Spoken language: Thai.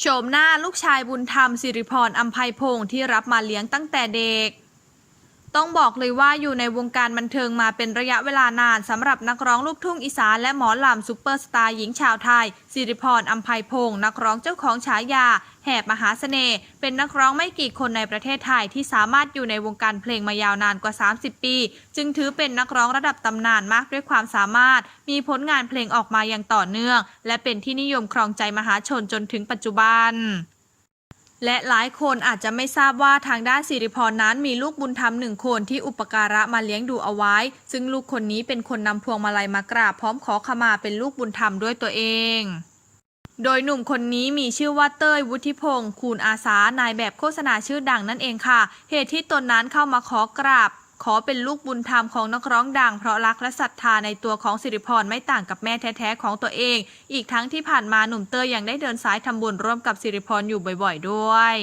โฉมหน้าลูกชายบุญธรรมสิริพรอัมภัยพงศ์ที่รับมาเลี้ยงตั้งแต่เด็ก ต้องบอกเลยว่าอยู่ในวงการบันเทิงมาเป็นระยะเวลานานสำหรับนักร้องลูกทุ่งอีสานและหมอลำซุปเปอร์สตาร์หญิงชาวไทยสิริพรอัมภัยพงศ์นักร้องเจ้าของฉายา แหบมหาเสน่ห์เป็นนักร้องไม่กี่คนในประเทศไทยที่สามารถอยู่ในวงการเพลงมายาวนานกว่า 30 ปี จึงถือเป็นนักร้องระดับตำนานมากด้วยความสามารถ มีผลงานเพลงออกมาอย่างต่อเนื่อง และเป็นที่นิยมครองใจมหาชนจนถึงปัจจุบัน และหลายคนอาจจะไม่ทราบว่าทางด้านสิริพรนั้นมีลูกบุญธรรมหนึ่งคนที่อุปการะมาเลี้ยงดูเอาไว้ ซึ่งลูกคนนี้เป็นคนนำพวงมาลัยมากราบพร้อมขอขมาเป็นลูกบุญธรรมด้วยตัวเองโดยหนุ่มคนนี้มีชื่อว่าเต้ยวุฒิพงศ์คูณอาสานายแบบโฆษณาชื่อดังนั่นเองค่ะ เหตุที่ตนนั้นเข้ามาขอกราบ ขอเป็นลูกบุญธรรมของนักร้องดัง เพราะรักและศรัทธาในตัวของสิริพรไม่ต่างกับแม่แท้ๆของตัวเอง อีกทั้งที่ผ่านมาหนุ่มเตยยังได้เดินสายทำบุญร่วมกับสิริพรอยู่บ่อยๆ ด้วย